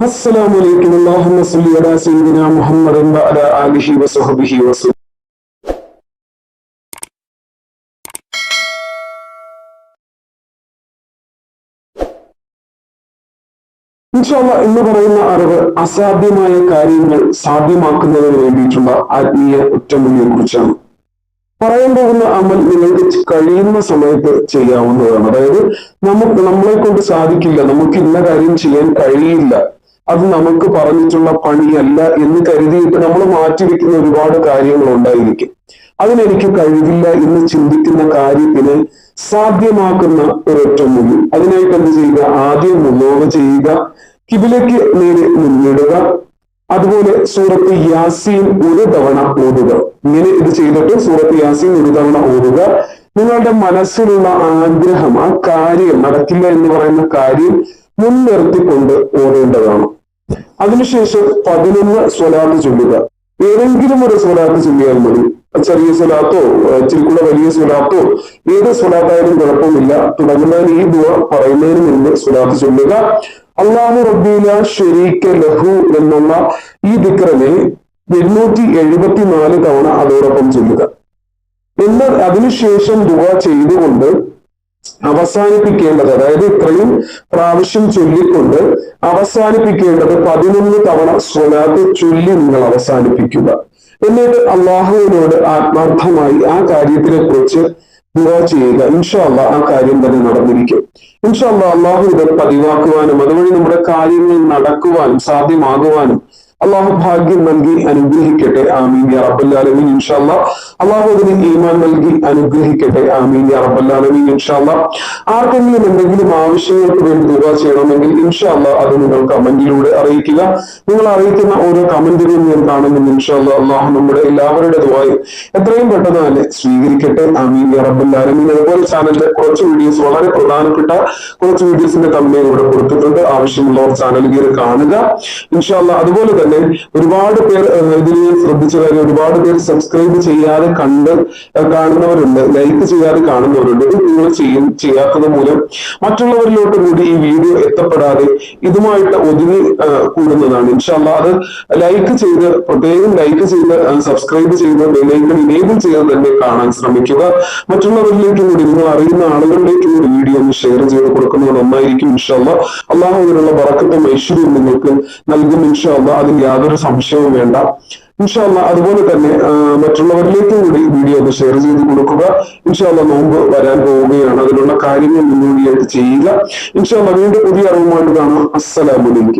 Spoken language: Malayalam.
السلام عليكم اللهم صل على سيدنا محمد وعلى آله وصحبه وسلم ഇൻഷാല്ല എന്ന് പറയുന്ന അറിവ് അസാധ്യമായ കാര്യങ്ങൾ സാധ്യമാക്കുന്നതിന് വേണ്ടിയിട്ടുള്ള ആത്മീയ ഒറ്റമൂലിയെ കുറിച്ചാണ് പറയാൻ പോകുന്ന അമൽ നിങ്ങൾക്ക് കഴിയുന്ന സമയത്ത് ചെയ്യാവുന്നതാണ് അതായത് നമുക്ക് നമ്മളെ കൊണ്ട് സാധിക്കില്ല നമുക്ക് ഇന്ന കാര്യം ചെയ്യാൻ കഴിയില്ല അത് നമുക്ക് പറഞ്ഞിട്ടുള്ള പണിയല്ല എന്ന് കരുതിയിട്ട് നമ്മൾ മാറ്റിവെക്കുന്ന ഒരുപാട് കാര്യങ്ങൾ ഉണ്ടായിരിക്കും. അതിനെനിക്ക് കഴിവില്ല എന്ന് ചിന്തിക്കുന്ന കാര്യത്തിന് സാധ്യമാക്കുന്ന ഒരൊറ്റമൂലി അതിനായിട്ട് എന്ത് ചെയ്യുക? ആദ്യം മുന്നോട്ട് ചെയ്യുക. കിബിലേക്ക് നേരെ മുന്നിടുക. അതുപോലെ സൂറത്ത് യാസീൻ ഒരു തവണ ഓടുക ഇങ്ങനെ ഇത് ചെയ്തിട്ട് സൂറത്ത് യാസീൻ ഒരു തവണ ഓടുക നിങ്ങളുടെ മനസ്സിലുള്ള ആഗ്രഹം ആ കാര്യം നടക്കില്ല എന്ന് പറയുന്ന കാര്യം മുൻനിർത്തിക്കൊണ്ട് ഓടേണ്ടതാണ് അതിനുശേഷം പതിനൊന്ന് സ്വലാത്ത് ചൊല്ലുക. ഏതെങ്കിലും ഒരു സ്വലാത്ത് ചൊല്ലിയാൽ മതി. ചെറിയ സ്വലാത്തോ ചിരിക്കുള്ള വലിയ സ്വലാത്തോ ഏത് സ്വലാത്തായാലും കുഴപ്പമില്ല. തുടങ്ങുന്നതിന് ഈ ദുവ പറയുന്നതിന് മുമ്പ് സ്വലാത്ത് ചൊല്ലുക. അള്ളാഹു റബ്ബീല ഷെരീക്ക ലഹു എന്നുള്ള ഈ ദിക്രനെ എഴുന്നൂറ്റി എഴുപത്തിനാല് തവണ അതോടൊപ്പം ചൊല്ലുക. എന്നാൽ അതിനുശേഷം ദുവ ചെയ്തുകൊണ്ട് അവസാനിപ്പിക്കേണ്ടത് അതായത് ഇത്രയും പ്രാവശ്യം ചൊല്ലിക്കൊണ്ട് അവസാനിപ്പിക്കേണ്ടത് പതിനൊന്ന് തവണ സ്വലാത്ത് ചൊല്ലി നിങ്ങൾ അവസാനിപ്പിക്കുക. എന്നിട്ട് അള്ളാഹുവിനോട് ആത്മാർത്ഥമായി ആ കാര്യത്തിനെ കുറിച്ച് ദുവാ ചെയ്യുക. ഇൻഷല്ല ആ കാര്യം തന്നെ നടന്നിരിക്കും. ഇൻഷല്ല അള്ളാഹു ഇത് പതിവാക്കുവാനും അതുവഴി നമ്മുടെ കാര്യങ്ങൾ നടക്കുവാനും സാധ്യമാകുവാനും അള്ളാഹു ഭാഗ്യം നൽകി അനുഗ്രഹിക്കട്ടെ. ആമീൻ യാ ഇൻഷാല്ല അള്ളാഹു അതിന് ഈമാൻ നൽകി അനുഗ്രഹിക്കട്ടെ. ആമീൻ യാ ഇൻഷാല്ല ആർക്കെങ്കിലും എന്തെങ്കിലും ആവശ്യങ്ങൾക്ക് വേണ്ടി ദുബ ചെയ്യണമെങ്കിൽ ഇൻഷാല്ല അത് നിങ്ങൾ കമന്റിലൂടെ അറിയിക്കുക. നിങ്ങൾ അറിയിക്കുന്ന ഓരോ കമന്റുകളും ഞാൻ കാണുന്നു ഇൻഷാല്ല അള്ളാഹു നമ്മുടെ എല്ലാവരുടെ ദുബായി എത്രയും പെട്ടെന്ന് തന്നെ സ്വീകരിക്കട്ടെ. ആമീൻ യാ അതുപോലെ ചാനലിലെ കുറച്ച് വീഡിയോസ് വളരെ പ്രധാനപ്പെട്ട കുറച്ച് വീഡിയോസിന്റെ തമ്മിൽ ഇവിടെ കൊടുത്തിട്ടുണ്ട്. ആവശ്യമുള്ളവർ ചാനൽ കയറി കാണുക. ഇൻഷാല്ല അതുപോലെ തന്നെ ഒരുപാട് പേർ ഇതിൽ ശ്രദ്ധിച്ച കാര്യം ഒരുപാട് പേർ സബ്സ്ക്രൈബ് ചെയ്യാതെ കണ്ട് കാണുന്നവരുണ്ട്. ലൈക്ക് ചെയ്യാതെ കാണുന്നവരുണ്ട്. ഇത് നിങ്ങൾ ചെയ്യും ചെയ്യാത്തത് മൂലം മറ്റുള്ളവരിലോട്ട് കൂടി ഈ വീഡിയോ എത്തപ്പെടാതെ ഇതുമായിട്ട് ഒതുങ്ങി കൂടുന്നതാണ്. ഇൻഷാല്ല അത് ലൈക്ക് ചെയ്ത് പ്രത്യേകം ലൈക്ക് ചെയ്ത് സബ്സ്ക്രൈബ് ചെയ്ത് ബെല്ലൈക്കൺ ഇനേബിൾ ചെയ്ത് തന്നെ കാണാൻ ശ്രമിക്കുക. മറ്റുള്ളവരിലേക്കും കൂടി നിങ്ങൾ അറിയുന്ന ആളുകളിലേക്കും കൂടി വീഡിയോ ഒന്ന് ഷെയർ ചെയ്ത് കൊടുക്കുന്നത് നന്നായിരിക്കും ഇൻഷാല്ല അള്ളാഹു അതിനുള്ള വറക്കത്തും ഐശ്വര്യവും നിങ്ങൾക്ക് നൽകും ഇൻഷാല്ല അതിൽ യാതൊരു സംശയവും വേണ്ട. ഇൻഷാല്ല അതുപോലെ തന്നെ മറ്റുള്ളവരിലേക്കും കൂടി വീഡിയോ ഒന്ന് ഷെയർ ചെയ്ത് കൊടുക്കുക. ഇൻഷാല്ല നോമ്പ് വരാൻ പോവുകയാണ്. അതിനുള്ള കാര്യങ്ങൾ മുന്നോടിയായിട്ട് ചെയ്യുക. ഇൻഷാല്ല വീണ്ടും പുതിയ അറിവുമായിട്ട് കാണാം. അസ്സലാമലൈക്കും